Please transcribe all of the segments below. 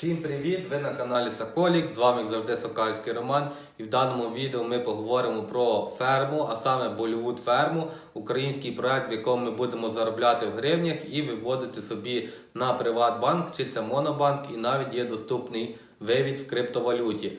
Всім привіт! Ви на каналі Соколік. З вами як завжди Сокальський Роман. І в даному відео ми поговоримо про ферму, а саме Болівуд ферму, український проект, в якому ми будемо заробляти в гривнях і виводити собі на Приватбанк, чи це Монобанк, і навіть є доступний вивід в криптовалюті.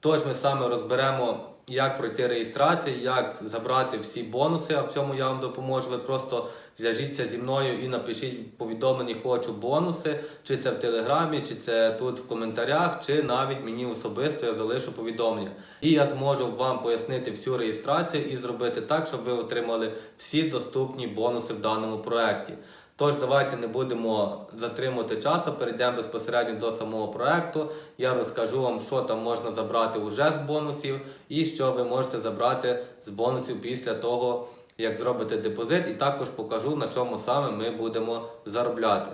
Тож ми саме розберемо, як пройти реєстрацію, як забрати всі бонуси, а в цьому я вам допоможу. Ви просто зв'яжіться зі мною і напишіть в повідомленні хочу бонуси, чи це в телеграмі, чи це тут в коментарях, чи навіть мені особисто я залишу повідомлення. І я зможу вам пояснити всю реєстрацію і зробити так, щоб ви отримали всі доступні бонуси в даному проєкті. Тож давайте не будемо затримувати часу, перейдемо безпосередньо до самого проекту. Я розкажу вам, що там можна забрати уже з бонусів, і що ви можете забрати з бонусів після того, як зробите депозит, і також покажу, на чому саме ми будемо заробляти.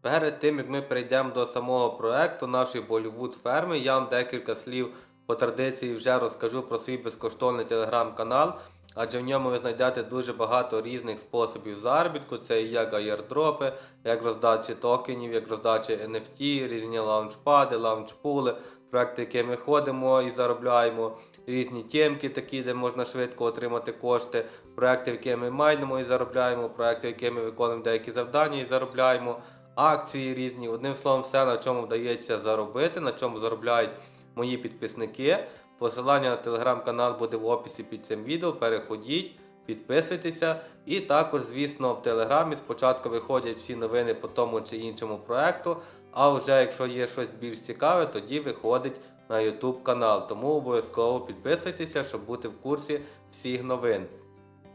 Перед тим як ми перейдемо до самого проекту нашої Болівуд ферми, я вам декілька слів по традиції вже розкажу про свій безкоштовний телеграм-канал, адже в ньому ви знайдете дуже багато різних способів заробітку. Це як аєрдропи, як роздачі токенів, як роздачі NFT, різні лаунчпади, лаунчпули, проекти, які ми ходимо і заробляємо, різні тємки, такі, де можна швидко отримати кошти, проекти, які ми майнимо і заробляємо, проекти, в які ми виконуємо деякі завдання і заробляємо акції різні. Одним словом, все, на чому вдається заробити, на чому заробляють мої підписники. Посилання на телеграм-канал буде в описі під цим відео. Переходіть, підписуйтеся. І також, звісно, в телеграмі спочатку виходять всі новини по тому чи іншому проекту. А вже якщо є щось більш цікаве, тоді виходить на YouTube канал. Тому обов'язково підписуйтеся, щоб бути в курсі всіх новин.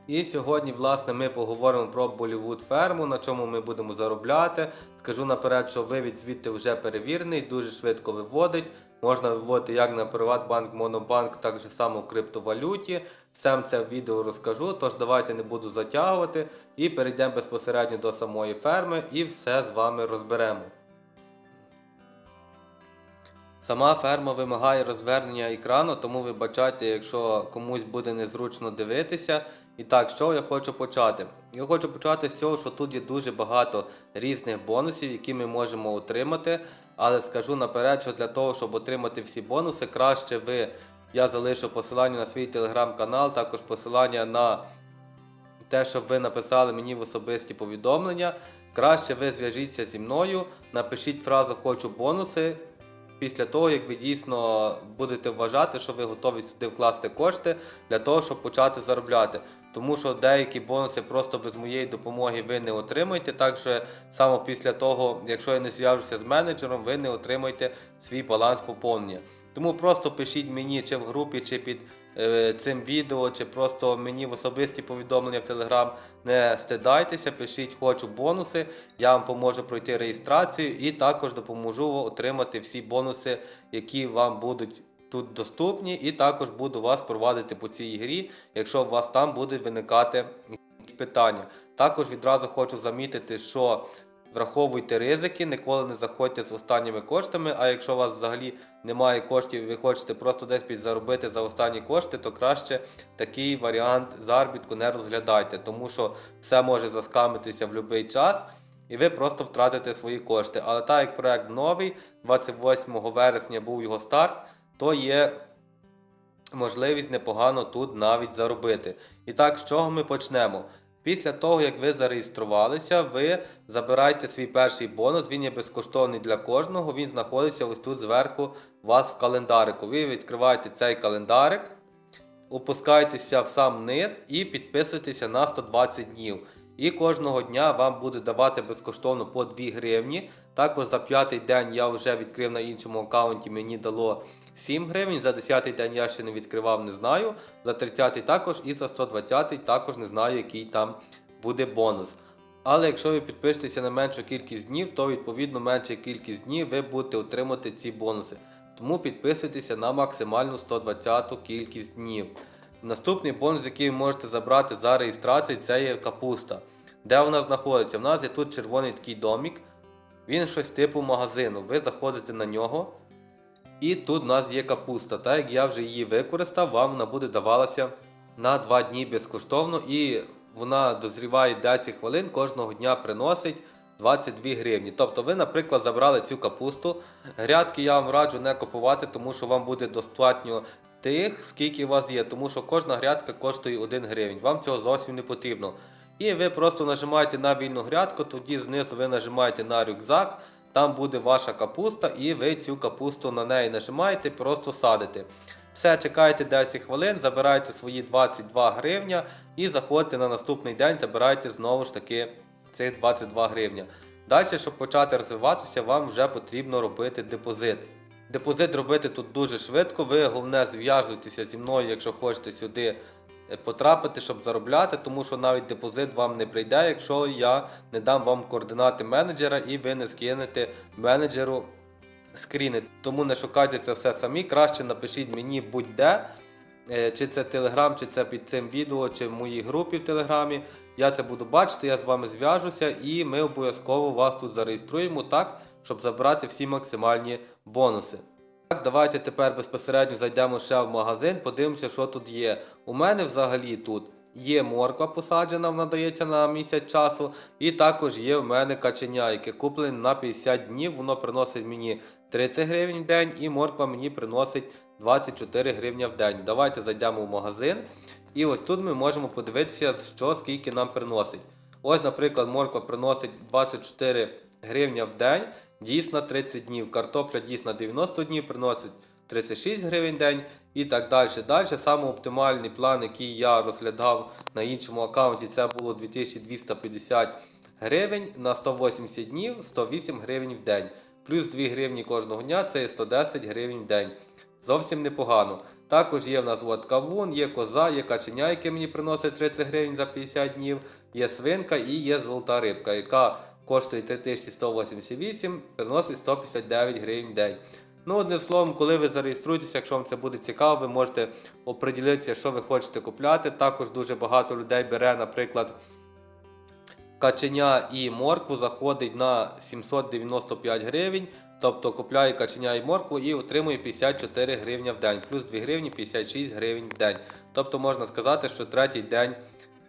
І сьогодні, власне, ми поговоримо про Болівуд ферму, на чому ми будемо заробляти. Скажу наперед, що вивід звідти вже перевірений, дуже швидко виводить. Можна виводити як на Приватбанк, Монобанк, так же само в криптовалюті. Сам це в відео розкажу, тож давайте не буду затягувати і перейдемо безпосередньо до самої ферми і все з вами розберемо. Сама ферма вимагає розвернення екрану, тому вибачайте, якщо комусь буде незручно дивитися. І так, що я хочу почати? Я хочу почати з цього, що тут є дуже багато різних бонусів, які ми можемо отримати. Але скажу наперед, що для того, щоб отримати всі бонуси, краще ви. Я залишу посилання на свій телеграм-канал, також посилання на те, щоб ви написали мені в особисті повідомлення. Краще ви зв'яжіться зі мною, напишіть фразу Хочу бонуси. Після того, як ви дійсно будете вважати, що ви готові сюди вкласти кошти для того, щоб почати заробляти. Тому що деякі бонуси просто без моєї допомоги ви не отримаєте. Так що саме після того, якщо я не зв'яжуся з менеджером, ви не отримаєте свій баланс поповнення. Тому просто пишіть мені чи в групі, чи під е, цим відео, чи просто мені в особисті повідомлення в Телеграм. Не стидайтеся, пишіть хочу бонуси. Я вам поможу пройти реєстрацію і також допоможу отримати всі бонуси, які вам будуть тут доступні, і також буду вас провадити по цій грі, якщо у вас там будуть виникати питання. Також відразу хочу замітити, що враховуйте ризики, ніколи не заходьте з останніми коштами. А якщо у вас взагалі немає коштів, і ви хочете просто десь підзаробити за останні кошти, то краще такий варіант заробітку не розглядайте, тому що все може заскамитися в будь-який час. І ви просто втратите свої кошти. Але так як проект новий, 28 вересня був його старт, то є можливість непогано тут навіть заробити. І так, з чого ми почнемо? Після того, як ви зареєструвалися, ви забираєте свій перший бонус, він є безкоштовний для кожного, він знаходиться ось тут зверху у вас в календарику. Ви відкриваєте цей календарик, опускаєтеся в сам низ і підписуєтеся на 120 днів. І кожного дня вам буде давати безкоштовно по 2 гривні. Також за п'ятий день я вже відкрив на іншому аккаунті, мені дало 7 гривень. За 10 день я ще не відкривав, не знаю. За 30 також і за 120 також не знаю, який там буде бонус. Але якщо ви підпишетеся на меншу кількість днів, то відповідно менша кількість днів ви будете отримати ці бонуси. Тому підписуйтеся на максимальну 120 кількість днів. Наступний бонус, який ви можете забрати за реєстрацію, це є капуста. Де вона знаходиться? У нас є тут червоний такий домік. Він щось типу магазину. Ви заходите на нього. І тут у нас є капуста. Так як я вже її використав, вам вона буде давалася на 2 дні безкоштовно. І вона дозріває 10 хвилин, кожного дня приносить 22 гривні. Тобто ви, наприклад, забрали цю капусту. Грядки я вам раджу не купувати, тому що вам буде достатньо тих, скільки у вас є, тому що кожна грядка коштує 1 гривень. Вам цього зовсім не потрібно. І ви просто нажимаєте на вільну грядку, тоді знизу ви нажимаєте на рюкзак, там буде ваша капуста, і ви цю капусту на неї нажимаєте, просто садите. Все, чекаєте 10 хвилин, забираєте свої 22 гривня і заходите на наступний день, забираєте знову ж таки цих 22 гривня. Далі, щоб почати розвиватися, вам вже потрібно робити депозит. Депозит робити тут дуже швидко. Ви головне зв'яжуйтеся зі мною, якщо хочете сюди потрапити, щоб заробляти, тому що навіть депозит вам не прийде, якщо я не дам вам координати менеджера і ви не скинете менеджеру скріни. Тому не шукайте це все самі. Краще напишіть мені будь-де. Е, Чи це Телеграм, чи це під цим відео, чи в моїй групі в Телеграмі. Я це буду бачити, я з вами зв'яжуся і ми обов'язково вас тут зареєструємо так, щоб забрати всі максимальні бонуси. Так, давайте тепер безпосередньо зайдемо ще в магазин, подивимося, що тут є. У мене взагалі тут є морква посаджена, вона дається на місяць часу, і також є в мене каченя, яке куплене на 50 днів. Воно приносить мені 30 гривень в день, і морква мені приносить 24 гривня в день. Давайте зайдемо в магазин. І ось тут ми можемо подивитися, що скільки нам приносить. Ось, наприклад, морква приносить 24 гривня в день, дійсно 30 днів. Картопля дійсно 90 днів приносить 36 гривень день і так далі. Далі саме оптимальний план, який я розглядав на іншому аккаунті, це було 2250 гривень на 180 днів, 108 гривень в день. Плюс 2 гривні кожного дня це 110 гривень в день. Зовсім непогано. Також є в нас от кавун, є коза, є каченя, яке мені приносить 30 гривень за 50 днів, є свинка і є золота рибка, яка коштує 3188, приносить 159 гривень в день. Ну, одним словом, коли ви зареєструєтеся, якщо вам це буде цікаво, ви можете оприділитися, що ви хочете купляти. Також дуже багато людей бере, наприклад, каченя і моркву заходить на 795 гривень. Тобто купляє каченя і моркву і отримує 54 гривня в день, плюс 2 гривні 56 гривень в день. Тобто можна сказати, що третій день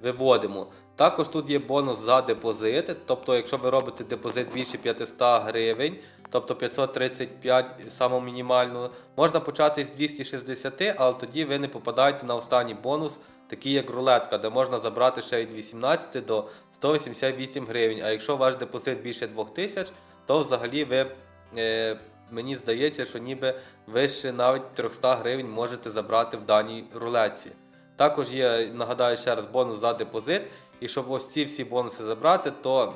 виводимо. Також тут є бонус за депозит. Тобто, якщо ви робите депозит більше 500 гривень, тобто 535 саму мінімальну, можна почати з 260, але тоді ви не попадаєте на останній бонус, такий як рулетка, де можна забрати ще від 18 до 188 гривень. А якщо ваш депозит більше 2000, то взагалі ви е, мені здається, що ніби вище навіть 300 гривень можете забрати в даній рулетці. Також є, нагадаю ще раз, бонус за депозит. І щоб ось ці всі бонуси забрати, то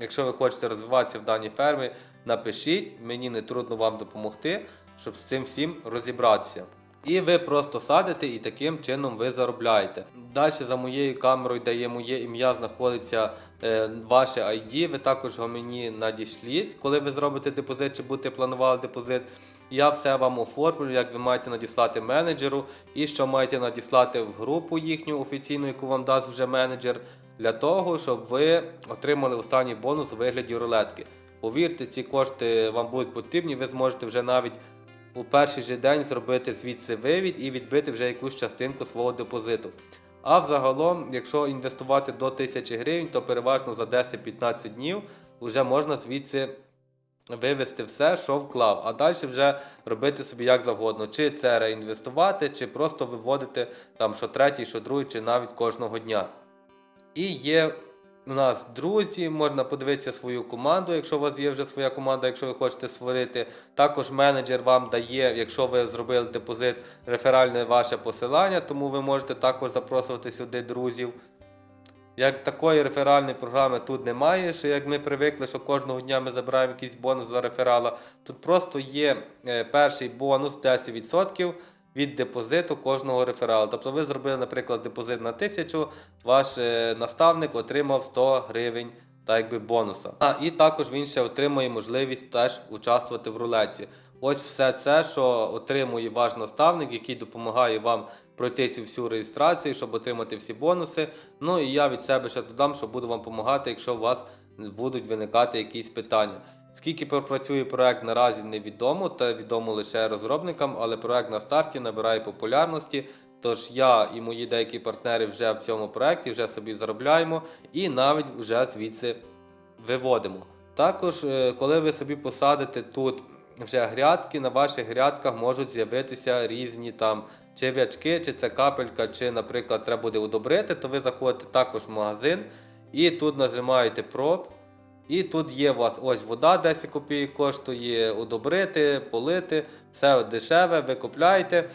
якщо ви хочете розвиватися в даній фермі, напишіть, мені не трудно вам допомогти, щоб з цим всім розібратися. І ви просто садите і таким чином ви заробляєте. Далі за моєю камерою, де є моє ім'я, знаходиться е, ваше ID. Ви також його мені надішліть, коли ви зробите депозит чи будете планували депозит. Я все вам оформлю, як ви маєте надіслати менеджеру, і що маєте надіслати в групу їхню офіційну, яку вам дасть вже менеджер, для того, щоб ви отримали останній бонус у вигляді рулетки. Повірте, ці кошти вам будуть потрібні, ви зможете вже навіть у перший же день зробити звідси вивід і відбити вже якусь частинку свого депозиту. А взагалом, якщо інвестувати до 1000 гривень, то переважно за 10-15 днів вже можна звідси вивести все, що вклав, а далі вже робити собі як завгодно. Чи це реінвестувати, чи просто виводити там що третій, що другий, чи навіть кожного дня. І є у нас друзі, можна подивитися свою команду, якщо у вас є вже своя команда, якщо ви хочете створити. Також менеджер вам дає, якщо ви зробили депозит, реферальне ваше посилання, тому ви можете також запросувати сюди друзів. Як такої реферальної програми тут немає, що як ми привикли, що кожного дня ми забираємо якийсь бонус за реферала. Тут просто є е, перший бонус 10% від депозиту кожного реферала. Тобто ви зробили, наприклад, депозит на 1000, ваш е, наставник отримав 100 гривень та якби бонуса. А і також він ще отримує можливість теж участвувати в рулеті. Ось все це, що отримує ваш наставник, який допомагає вам пройти цю всю реєстрацію, щоб отримати всі бонуси. Ну і я від себе ще додам, що буду вам допомагати, якщо у вас будуть виникати якісь питання. Скільки пропрацює проект наразі невідомо, та відомо лише розробникам, але проект на старті набирає популярності. Тож я і мої деякі партнери вже в цьому проекті вже собі заробляємо і навіть вже звідси виводимо. Також, е, коли ви собі посадите тут вже грядки, на ваших грядках можуть з'явитися різні там чи в'ячки, чи це капелька, чи, наприклад, треба буде удобрити, то ви заходите також в магазин і тут нажимаєте проб. І тут є у вас ось вода 10 копійок коштує удобрити, полити, все дешеве, ви купляєте.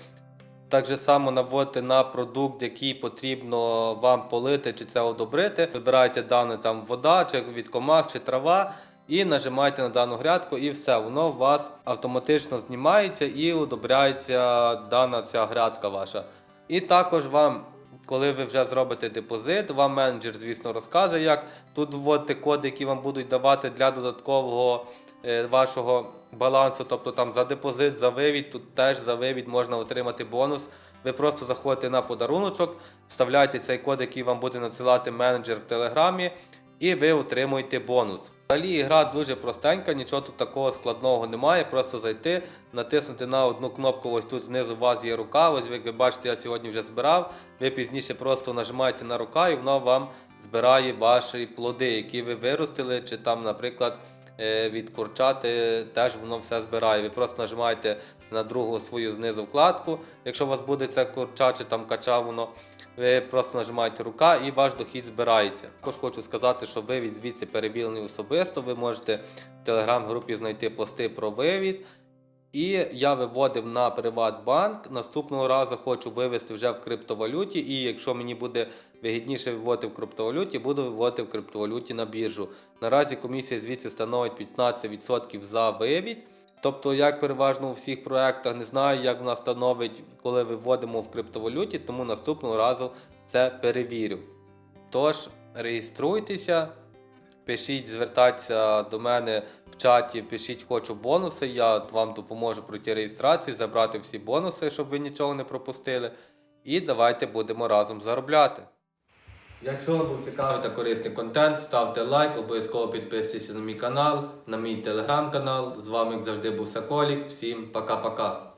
Так же само наводите на продукт, який потрібно вам полити чи це одобрити. Вибираєте дану там вода, чи від комах, чи трава, і нажимаєте на дану грядку, і все, воно у вас автоматично знімається і удобряється дана ця грядка ваша. І також вам, коли ви вже зробите депозит, вам менеджер, звісно, розказує, як тут вводити коди, які вам будуть давати для додаткового е, вашого балансу, тобто там за депозит, за вивід, тут теж за вивід можна отримати бонус. Ви просто заходите на подаруночок, вставляєте цей код, який вам буде надсилати менеджер в телеграмі, і ви отримуєте бонус. Взагалі гра дуже простенька, нічого тут такого складного немає. Просто зайти, натиснути на одну кнопку, ось тут знизу у вас є рука. Ось як ви бачите, я сьогодні вже збирав. Ви пізніше просто нажимаєте на рука і воно вам збирає ваші плоди, які ви виростили, чи там, наприклад, е, від курчати теж воно все збирає. Ви просто нажимаєте на другу свою знизу вкладку. Якщо у вас буде це курча чи там кача, воно ви просто нажимаєте рука і ваш дохід збирається. Також хочу сказати, що вивід звідси перевірений особисто. Ви можете в телеграм-групі знайти пости про вивід. І я виводив на Приватбанк. Наступного разу хочу вивести вже в криптовалюті. І якщо мені буде вигідніше виводити в криптовалюті, буду виводити в криптовалюті на біржу. Наразі комісія звідси становить 15% за вивід. Тобто, як переважно у всіх проектах, не знаю, як в нас становить, коли виводимо в криптовалюті, тому наступного разу це перевірю. Тож, реєструйтеся, пишіть, звертайтеся до мене в чаті, пишіть хочу бонуси. Я вам допоможу пройти реєстрацію, забрати всі бонуси, щоб ви нічого не пропустили. І давайте будемо разом заробляти. Якщо вам був цікавий та корисний контент, ставте лайк, обов'язково підписуйтесь на мій канал, на мій телеграм-канал. З вами, як завжди, був Саколік. Всім пока-пока.